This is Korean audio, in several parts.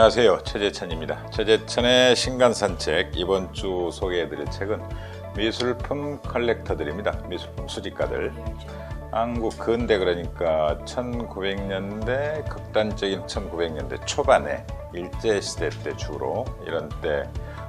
안녕하세요. 최재천입니다. 최재천의 신간산책 이번 주 소개해드릴 책은 미술품 컬렉터들입니다. 미술품 수집가들. 한국 근대 그러니까 1900년대 극단적인 1900년대 초반에 일제 시대 때 주로 이런 때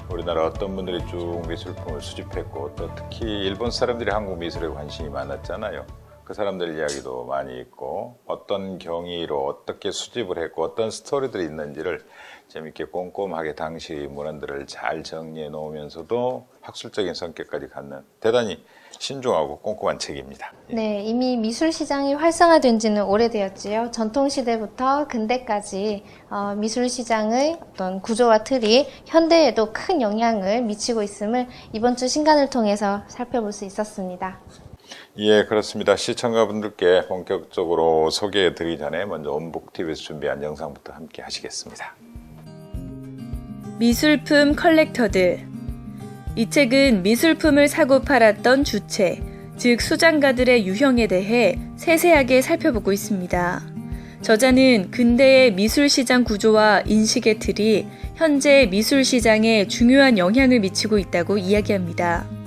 우리나라 어떤 분들이 쭉 미술품을 수집했고 또 특히 일본 사람들이 한국 미술에 관심이 많았잖아요. 그 사람들 이야기도 많이 있고 어떤 경위로 어떻게 수집을 했고 어떤 스토리들이 있는지를 재밌게 꼼꼼하게 당시 문헌들을 잘 정리해 놓으면서도 학술적인 성격까지 갖는 대단히 신중하고 꼼꼼한 책입니다. 네, 이미 미술 시장이 활성화된 지는 오래되었지요. 전통 시대부터 근대까지 어, 미술 시장의 어떤 구조와 틀이 현대에도 큰 영향을 미치고 있음을 이번 주 신간을 통해서 살펴볼 수 있었습니다. 예, 그렇습니다. 시청자분들께 본격적으로 소개해 드리기 전에 먼저 온북TV에서 준비한 영상부터 함께 하시겠습니다. 미술품 컬렉터들. 이 책은 미술품을 사고 팔았던 주체, 즉 수장가들의 유형에 대해 세세하게 살펴보고 있습니다. 저자는 근대의 미술 시장 구조와 인식의 틀이 현재 미술 시장에 중요한 영향을 미치고 있다고 이야기합니다.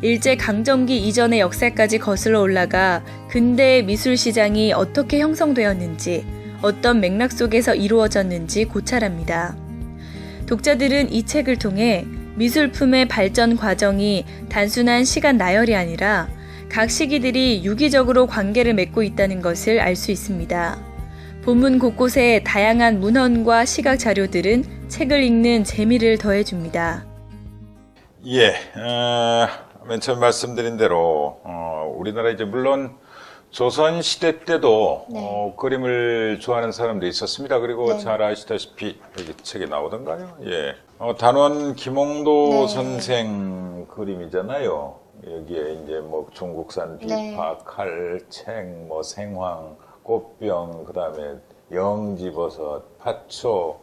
일제 강점기 이전의 역사까지 거슬러 올라가 근대의 미술 시장이 어떻게 형성되었는지, 어떤 맥락 속에서 이루어졌는지 고찰합니다. 독자들은 이 책을 통해 미술품의 발전 과정이 단순한 시간 나열이 아니라 각 시기들이 유기적으로 관계를 맺고 있다는 것을 알 수 있습니다. 본문 곳곳에 다양한 문헌과 시각 자료들은 책을 읽는 재미를 더해줍니다. 예, 어, 맨 처음 말씀드린 대로 어, 우리나라 이제 물론 조선 시대 때도 네. 어, 그림을 좋아하는 사람도 있었습니다. 그리고 네. 잘 아시다시피 여기 책에 나오던가요? 예, 어, 단원 김홍도 네. 선생 그림이잖아요. 여기에 이제 뭐 중국산 네. 비파, 칼, 책, 뭐 생황, 꽃병, 그다음에 영지버섯, 팥초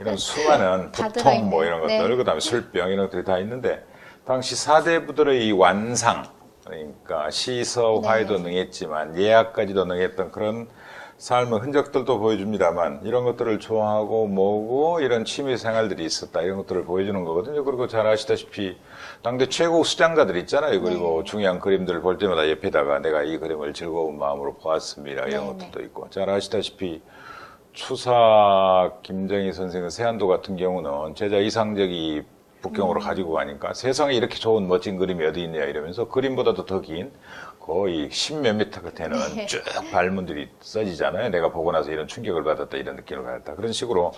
이런 수많은 다 부통 뭐 이런. 것들 네. 그다음에 술병 이런 것들이 다 있는데 당시 사대부들의 이 완상 그러니까 시서 네. 화에도 능했지만 예약까지도 능했던 그런 삶의 흔적들도 보여줍니다만 이런 것들을 좋아하고 뭐고 이런 취미 생활들이 있었다 이런 것들을 보여주는 거거든요. 그리고 잘 아시다시피 당대 최고 수장가들 있잖아요. 그리고 네. 중요한 그림들을 볼 때마다 옆에다가 내가 이 그림을 즐거운 마음으로 보았습니다. 이런 네, 것들도 있고 잘 아시다시피 추사 김정희 선생의 세안도 같은 경우는 제자 이상적이 북경으로 음. 가지고 가니까 세상에 이렇게 좋은 멋진 그림이 어디 있냐 이러면서 그림보다도 더 긴 거의 십몇 미터 끝에는 네. 쭉 발문들이 써지잖아요. 내가 보고 나서 이런 충격을 받았다 이런 느낌을 받았다 그런 식으로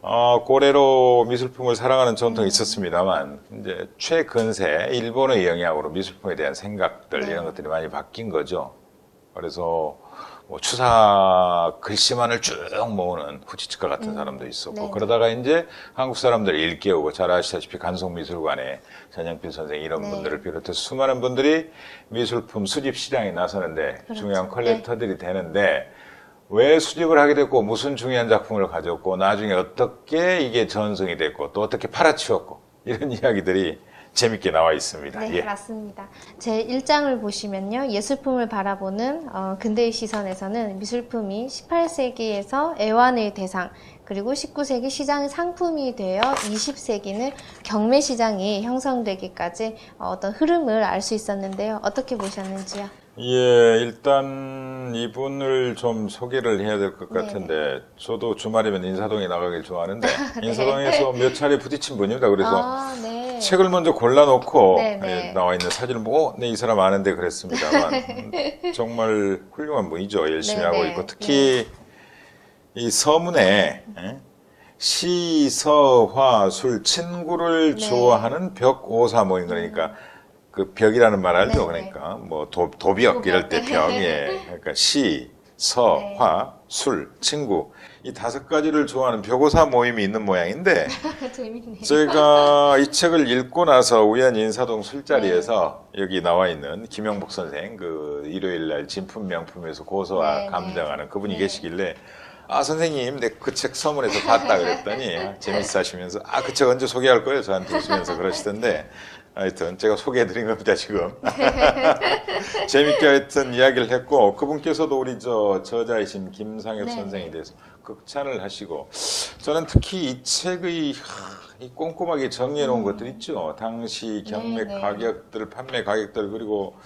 어, 고래로 미술품을 사랑하는 전통이 있었습니다만 이제 최근세 일본의 영향으로 미술품에 대한 생각들 네. 이런 것들이 많이 바뀐 거죠. 그래서 뭐 추사 글씨만을 쭉 모으는 후치츠카 같은 사람도 있었고 네. 그러다가 이제 한국 사람들이 일깨우고 잘 아시다시피 간송미술관에 전영필 선생 이런 네. 분들을 비롯해서 수많은 분들이 미술품 수집 시장에 나서는데 그렇죠. 중요한 컬렉터들이 되는데 왜 수집을 하게 됐고 무슨 중요한 작품을 가졌고 나중에 어떻게 이게 전승이 됐고 또 어떻게 팔아치웠고 이런 이야기들이 재밌게 나와 있습니다. 네, 예. 맞습니다. 제 1장을 보시면요. 예술품을 바라보는 어, 근대의 시선에서는 미술품이 18세기에서 애완의 대상, 그리고 19세기 시장의 상품이 되어 20세기는 경매 시장이 형성되기까지 어, 어떤 흐름을 알 수 있었는데요. 어떻게 보셨는지요? 예, 일단 이분을 좀 소개를 해야 될것 네. 같은데 저도 주말이면 인사동에 나가길 좋아하는데 인사동에서 몇 차례 부딪힌 분입니다. 그래서 아, 네. 책을 먼저 골라놓고 네, 네. 예, 나와 있는 사진을 보고 네, 이 사람 아는데 그랬습니다만 음, 정말 훌륭한 분이죠. 열심히 네, 하고 네, 있고 특히 이 서문에 예? 시, 서, 화, 술, 친구를 네. 좋아하는 벽, 오사 모임 그러니까 그 벽이라는 말 알죠? 네, 네. 그러니까 뭐 도, 도벽 이럴 때. 벽, 예. 그러니까 시, 서, 네. 화, 술, 친구 이 다섯 가지를 좋아하는 벽오사 모임이 있는 모양인데 재밌네요. 제가 이 책을 읽고 나서 우연히 인사동 술자리에서 여기 나와 있는 김영복 선생 그 일요일 날 진품 명품에서 고소와 네, 네. 감정하는 그분이 네. 계시길래 아 선생님 내 그 책 서문에서 봤다 그랬더니 아, 재밌어 하시면서 아 그 책 언제 소개할 거예요 저한테 웃으면서 그러시던데 하여튼 제가 소개해드린 겁니다 지금 재밌게 하여튼 이야기를 했고 그분께서도 우리 저 저자이신 김상혁 네, 선생에 네. 대해서 극찬을 하시고 저는 특히 이 책의 하, 이 꼼꼼하게 정리해 놓은 것들 있죠. 당시 경매 네, 네. 가격들, 판매 가격들 그리고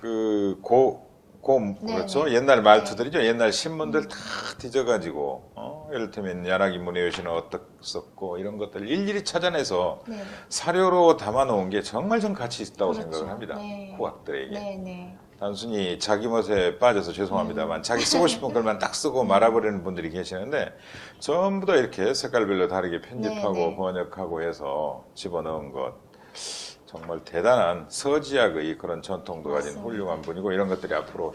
그 고 고, 네, 그렇죠. 네. 옛날 말투들이죠. 옛날 신문들 다 뒤져가지고, 어? 이를테면 야나기 문혜요시는 어떻었고, 이런 것들 일일이 찾아내서 네. 사료로 담아놓은 게 정말 전 가치 있다고 그렇죠. 생각을 합니다. 네. 후학들에게. 네, 네. 단순히 자기 멋에 빠져서 죄송합니다만 자기 쓰고 싶은 글만 딱 쓰고 말아버리는 분들이 계시는데 전부 다 이렇게 색깔별로 다르게 편집하고 네, 네. 번역하고 해서 집어넣은 것 정말 대단한 서지학의 그런 전통도 가진 맞습니다. 훌륭한 분이고 이런 것들이 앞으로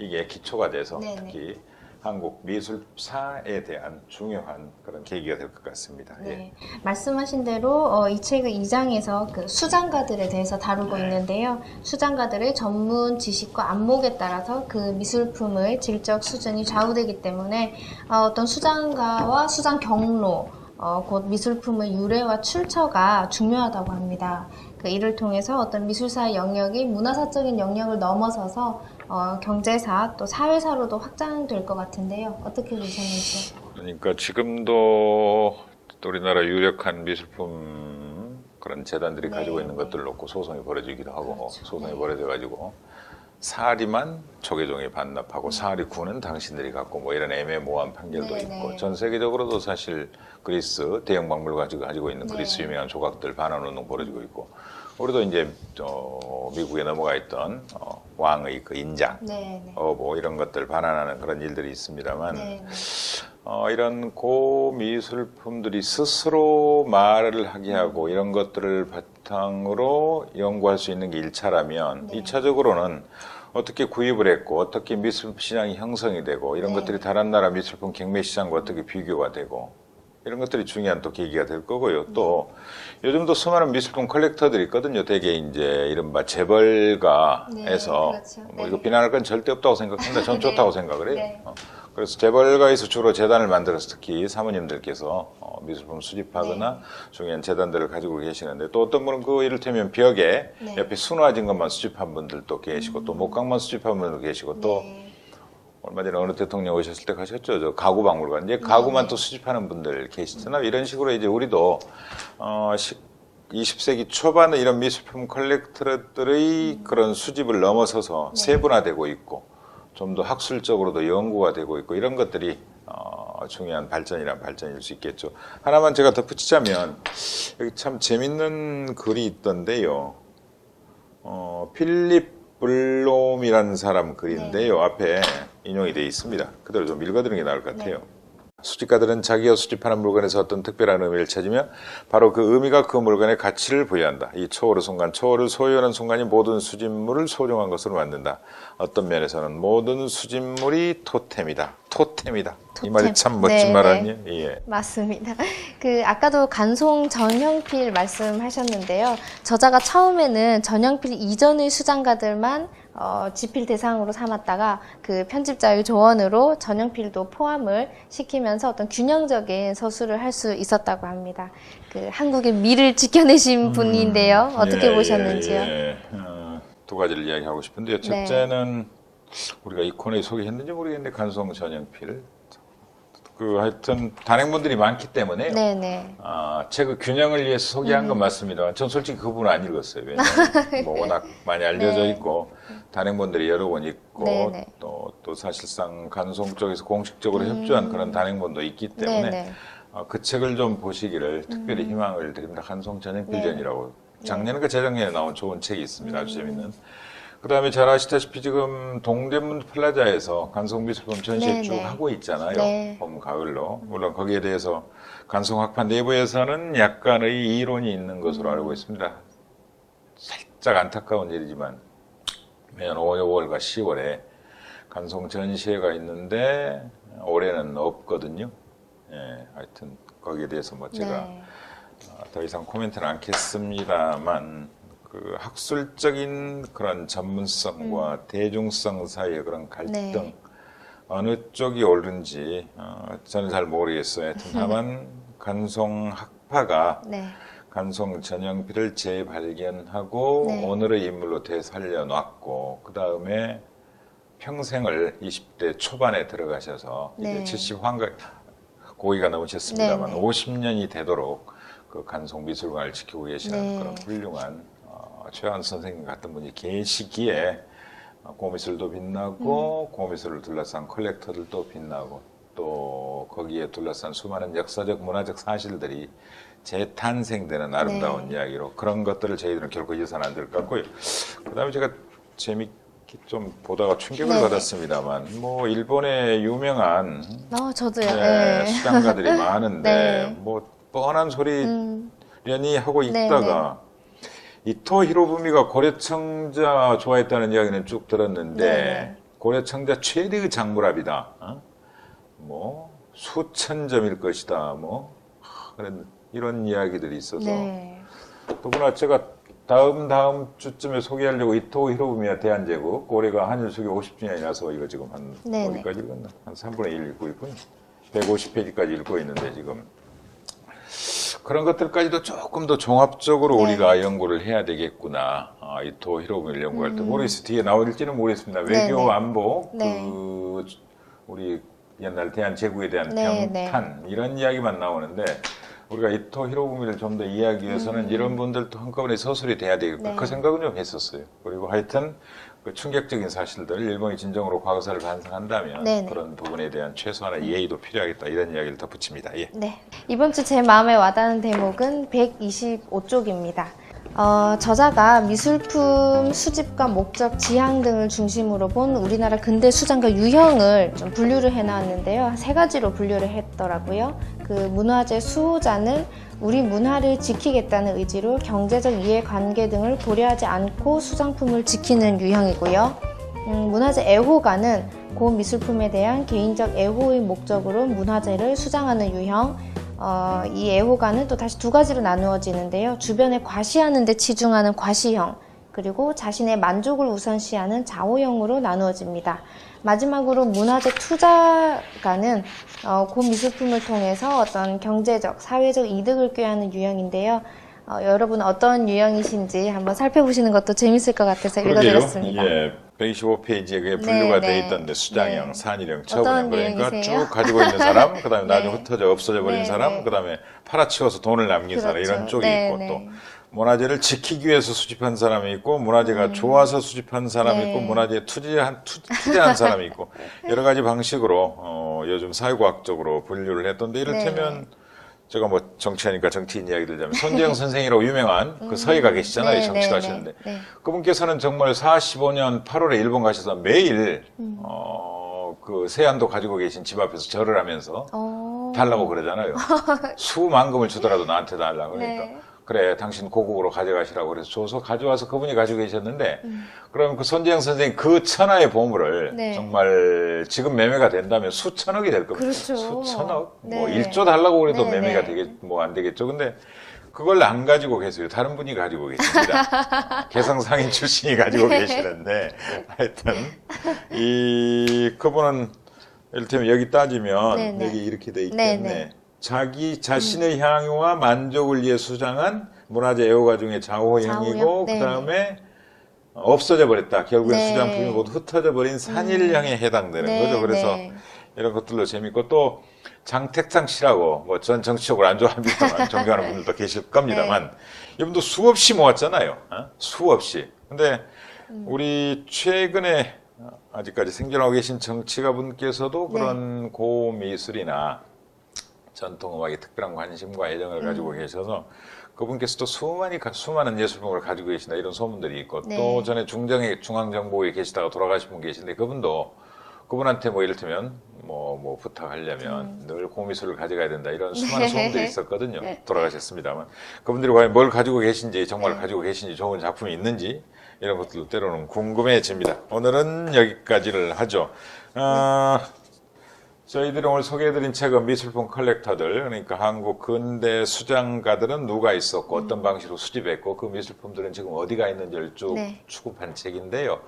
이게 기초가 돼서 네, 네. 특히 한국 미술사에 대한 중요한 그런 계기가 될 것 같습니다. 예. 네. 말씀하신 대로 어, 이 책의 2장에서 그 수장가들에 대해서 다루고 네. 있는데요. 수장가들의 전문 지식과 안목에 따라서 그 미술품의 질적 수준이 좌우되기 때문에 어, 어떤 수장가와 수장 경로, 어, 곧 미술품의 유래와 출처가 중요하다고 합니다. 그 이를 통해서 어떤 미술사의 영역이 문화사적인 영역을 넘어서서 어, 경제사 또 사회사로도 확장될 것 같은데요. 어떻게 보셨는지? 그러니까 지금도 우리나라 유력한 미술품 그런 재단들이 네, 가지고 있는 네. 것들 놓고 소송이 벌어지기도 하고 그렇죠. 소송이 네. 벌어져 가지고 사리만 조계종이 반납하고 사리 구는 당신들이 갖고 뭐 이런 애매모호한 판결도 네, 있고 네. 전 세계적으로도 사실 그리스 대형 박물관 가지고 가지고 있는 네. 그리스 유명한 조각들 반환 운동 벌어지고 있고 우리도 이제 어, 미국에 넘어가 있던 어, 왕의 그 인장 네, 네. 어, 뭐 이런 것들 반환하는 그런 일들이 있습니다만 네, 네. 어, 이런 고미술품들이 스스로 말을 하게 하고 이런 것들을 바탕으로 연구할 수 있는 게 1차라면 네. 2차적으로는 어떻게 구입을 했고 어떻게 미술품 시장이 형성이 되고 이런 네. 것들이 다른 나라 미술품 경매 시장과 어떻게 비교가 되고 이런 것들이 중요한 또 계기가 될 거고요. 또 요즘도 수많은 미술품 컬렉터들이 있거든요. 대개 이제 이른바 재벌가에서 네, 그렇죠. 뭐 네. 이거 비난할 건 절대 없다고 생각합니다. 전 네. 좋다고 생각을 해요. 네. 어. 그래서 재벌가에서 주로 재단을 만들어서 특히 사모님들께서 어, 미술품 수집하거나 네. 중요한 재단들을 가지고 계시는데 또 어떤 분은 그 이를테면 벽에 네. 옆에 순화진 것만 수집한 분들도 계시고 또 목각만 수집한 분들도 계시고 또 네. 얼마 전에 어느 대통령 오셨을 때 가셨죠. 저 가구 박물관. 이제 가구만 네. 또 수집하는 분들 계시잖아요. 이런 식으로 이제 우리도 어 20세기 초반에 이런 미술품 컬렉터들의 그런 수집을 넘어서서 네. 세분화되고 있고 좀 더 학술적으로도 연구가 되고 있고 이런 것들이 어, 중요한 발전이란 발전일 수 있겠죠. 하나만 제가 덧붙이자면 여기 참 재밌는 글이 있던데요. 어, 필립 블롬이라는 사람 글인데요. 앞에 인용이 되어 있습니다. 그대로 좀 읽어드리는 게 나을 것 같아요. 수집가들은 자기가 수집하는 물건에서 어떤 특별한 의미를 찾으며 바로 그 의미가 그 물건의 가치를 부여한다. 이 초월의 순간, 초월을 소유하는 순간이 모든 수집물을 소중한 것으로 만든다. 어떤 면에서는 모든 수집물이 토템이다. 토템이다. 이 말이 토템. 참 멋진 네, 말 네. 아니에요? 예. 맞습니다. 그 아까도 간송 전형필 말씀하셨는데요. 저자가 처음에는 전형필 이전의 수장가들만 어, 지필 대상으로 삼았다가 그 편집자의 조언으로 전형필도 포함을 시키면서 어떤 균형적인 서술을 할 수 있었다고 합니다. 그 한국의 미를 지켜내신 분인데요. 어떻게 예, 보셨는지요? 예, 예. 어, 두 가지를 이야기하고 싶은데요. 네. 첫째는 우리가 이 코너에 소개했는지 모르겠는데 간송 전형필. 그 하여튼 단행본들이 많기 때문에요. 네네. 아, 책의 균형을 위해서 소개한 음. 건 맞습니다. 전 솔직히 그 부분은 안 읽었어요. 왜냐하면 뭐 워낙 많이 알려져 네. 있고 단행본들이 여러 권 있고 네, 네. 또, 또 사실상 간송 쪽에서 공식적으로 협조한 그런 단행본도 있기 때문에 음. 네네. 어, 그 책을 좀 보시기를 특별히 희망을 드립니다. 간송 전형필전이라고 네. 작년에 그 재작년에 나온 좋은 책이 있습니다. 아주 재밌는. 그 다음에 잘 아시다시피 지금 동대문 플라자에서 간송미술품 전시회 네, 쭉 네. 하고 있잖아요. 네. 봄, 가을로. 물론 거기에 대해서 간송학판 내부에서는 약간의 이론이 있는 것으로 알고 있습니다. 살짝 안타까운 일이지만 매년 5월과 10월에 간송 전시회가 있는데 올해는 없거든요. 예, 하여튼 거기에 대해서 뭐 제가 네. 어, 더 이상 코멘트는 않겠습니다만 그 학술적인 그런 전문성과 대중성 사이의 그런 갈등 음. 네. 어느 쪽이 옳은지 어, 저는 잘 모르겠어요. 하여튼 다만 간송 학파가 네. 간송 전형필을 재발견하고 네. 오늘의 인물로 되살려놨고 그 다음에 평생을 20대 초반에 들어가셔서 네. 이제 70 환갑 고의가 넘으셨습니다만 네네. 50년이 되도록 그 간송 미술관을 지키고 계시는 네. 그런 훌륭한 어, 최한 선생님 같은 분이 계시기에 어, 고미술도 빛나고 음. 고미술을 둘러싼 컬렉터들도 빛나고 또 거기에 둘러싼 수많은 역사적 문화적 사실들이 재탄생되는 아름다운 네. 이야기로 그런 것들을 저희들은 결코 잊어서는 안될 것 같고요. 그다음에 제가 재밌게 좀 보다가 충격을 네네. 받았습니다만 뭐 일본의 유명한 어, 저도요. 네, 네. 수장가들이 많은데 네. 뭐 뻔한 소리려니 음, 하고 네, 있다가 이토 히로부미가 고려 청자 좋아했다는 이야기는 쭉 들었는데 네. 고려 청자 최대의 장물합이다. 어? 뭐 수천 점일 것이다. 뭐 하, 그런 이런 이야기들이 있어서 네. 더구나 제가 다음 다음 주쯤에 소개하려고 이토 히로부미와 대한제국 올해가 한일 수교 50주년이라서 이거 지금 한 네네. 어디까지 읽었나? 한 3분의 1 읽고 있군요. 150페이지까지 읽고 있는데 지금 그런 것들까지도 조금 더 종합적으로 네. 우리가 연구를 해야 되겠구나. 아, 이토 히로부미를 연구할 때 모르겠어요. 뒤에 나올지는 모르겠습니다. 외교 음. 네네. 안보 네. 그 우리 옛날 대한 제국에 대한 네, 평탄 이런 이야기만 나오는데 우리가 이토 히로부미를 좀 더 이해하기 위해서는 이런 분들도 한꺼번에 서술이 돼야 되겠다. 음. 네. 그 생각은 좀 했었어요. 그리고 하여튼 그 충격적인 사실들, 일본이 진정으로 과거사를 반성한다면 네네. 그런 부분에 대한 최소한의 예의도 필요하겠다. 이런 이야기를 덧붙입니다. 예. 네. 이번 주 제 마음에 와닿는 대목은 125쪽입니다. 어, 저자가 미술품 수집과 목적, 지향 등을 중심으로 본 우리나라 근대 수장과 유형을 좀 분류를 해놨는데요. 세 가지로 분류를 했더라고요. 그 문화재 수호자는 우리 문화를 지키겠다는 의지로 경제적 이해관계 등을 고려하지 않고 수장품을 지키는 유형이고요. 음, 문화재 애호가는 고 미술품에 대한 개인적 애호의 목적으로 문화재를 수장하는 유형. 어, 이 애호가는 또 다시 두 가지로 나누어지는데요. 주변에 과시하는 데 치중하는 과시형, 그리고 자신의 만족을 우선시하는 자호형으로 나누어집니다. 마지막으로 문화재 투자가는 어, 고 미술품을 통해서 어떤 경제적, 사회적 이득을 꾀하는 유형인데요. 어, 여러분 어떤 유형이신지 한번 살펴보시는 것도 재밌을 것 같아서 읽어드렸습니다. 예. 125페이지에 그게 분류가 네, 돼 네. 있던데 수장형, 네. 산일형, 처분형 그러니까 유형이세요? 쭉 가지고 있는 사람, 그다음에 나중에 네. 흩어져 없어져 버린 네, 사람, 네. 그다음에 팔아치워서 돈을 남긴 사람 그렇죠. 이런 쪽이 네, 있고 네. 또 문화재를 지키기 위해서 수집한 사람이 있고 문화재가 좋아서 수집한 사람이 음. 네. 있고 문화재에 투자한 투, 투자한 사람이 있고 여러 가지 방식으로 어, 요즘 사회과학적으로 분류를 했던데 이를테면 네. 제가 뭐 정치하니까 정치인 이야기 들자면 손재영 선생이라고 유명한 그 서해가 계시잖아요 네, 정치도 네, 하시는데 네, 네. 그분께서는 정말 45년 8월에 일본 가셔서 매일 음. 어, 그 세안도 가지고 계신 집 앞에서 절을 하면서 어... 달라고 그러잖아요. 수만금을 주더라도 나한테 달라고 그러니까. 네. 그래, 당신 고국으로 가져가시라고 그래서 줘서 가져와서 그분이 가지고 계셨는데, 음. 그럼 그 손재영 선생님 그 천하의 보물을 네. 정말 지금 매매가 된다면 수천억이 될 겁니다. 그렇죠. 수천억? 뭐 네. 1조 달라고 그래도 네, 매매가 네. 되겠, 뭐안 되겠죠. 근데 그걸 안 가지고 계세요. 다른 분이 가지고 계십니다. 개성상인 출신이 가지고 네. 계시는데, 하여튼, 이, 그분은, 이를테면 여기 따지면, 네, 네. 여기 이렇게 돼 네, 있겠네. 네. 자기 자신의 향유와 만족을 위해 수장한 문화재 애호가 중에 좌우형이고, 좌우형? 네, 그 다음에 없어져 버렸다. 결국엔 네. 수장품이 모두 흩어져 버린 산일형에 해당되는 네, 거죠. 그래서 네. 이런 것들로 재밌고 또 장택상 씨라고 뭐 전 정치적으로 안 좋아합니다만 존경하는 분들도 계실 겁니다만 이분도 수없이 모았잖아요. 어? 수없이. 근데 우리 최근에 아직까지 생존하고 계신 정치가 분께서도 그런 고미술이나 전통음악에 특별한 관심과 애정을 가지고 계셔서 그분께서도 수많이 가- 수많은 예술품을 가지고 계신다 이런 소문들이 있고 네. 또 전에 중정에 중앙정보에 계시다가 돌아가신 분 계신데 그분도 그분한테 뭐 이를테면 뭐, 뭐 부탁하려면 늘 고미술을 가져가야 된다 이런 수많은 네. 소문들이 있었거든요. 네. 돌아가셨습니다만 그분들이 과연 뭘 가지고 계신지 정말 가지고 계신지 좋은 작품이 있는지 이런 것들도 때로는 궁금해집니다. 오늘은 여기까지를 하죠. 어, 저희들이 오늘 소개해드린 책은 미술품 컬렉터들 그러니까 한국 근대 수장가들은 누가 있었고 어떤 방식으로 수집했고 그 미술품들은 지금 어디가 있는지를 쭉 네. 추구한 책인데요.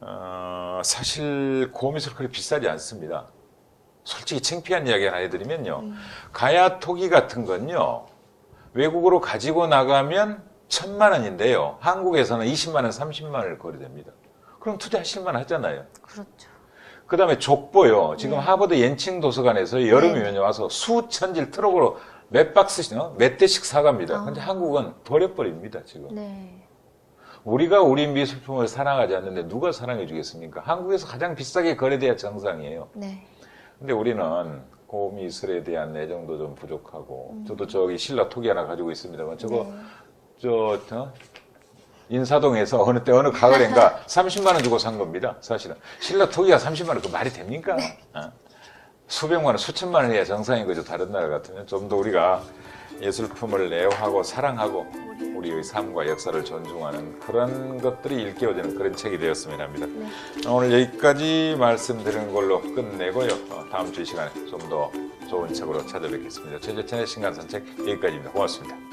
어, 사실 고미술 그리 비싸지 않습니다. 솔직히 창피한 이야기 하나 해드리면요. 가야 토기 같은 건요. 외국으로 가지고 나가면 천만 원인데요. 한국에서는 20만 원, 30만 원을 거래됩니다. 그럼 투자하실 만 하잖아요. 그렇죠. 그 다음에 족보요. 지금 네. 하버드 옌칭 도서관에서 여름이면 네. 와서 수천 질 트럭으로 몇 박스씩, 어? 몇 대씩 사갑니다. 아. 근데 한국은 버려버립니다, 지금. 네. 우리가 우리 미술품을 사랑하지 않는데 누가 사랑해 주겠습니까? 한국에서 가장 비싸게 거래돼야 정상이에요. 네. 근데 우리는 고미술에 대한 애정도 좀 부족하고, 음. 저도 저기 신라 토기 하나 가지고 있습니다만, 저거, 네. 저, 어? 인사동에서 어느 때 어느 가을인가 30만 원 주고 산 겁니다. 사실은 신라 토기가 30만 원 그 말이 됩니까? 어? 수백만 원, 수천만 원이야 정상인 거죠. 다른 나라 같으면 좀 더 우리가 예술품을 애호하고 사랑하고 우리의 삶과 역사를 존중하는 그런 것들이 일깨워지는 그런 책이 되었으면 합니다. 오늘 여기까지 말씀드리는 걸로 끝내고요. 어, 다음 주 이 시간에 좀 더 좋은 책으로 찾아뵙겠습니다. 최재천의 신간 산책 여기까지입니다. 고맙습니다.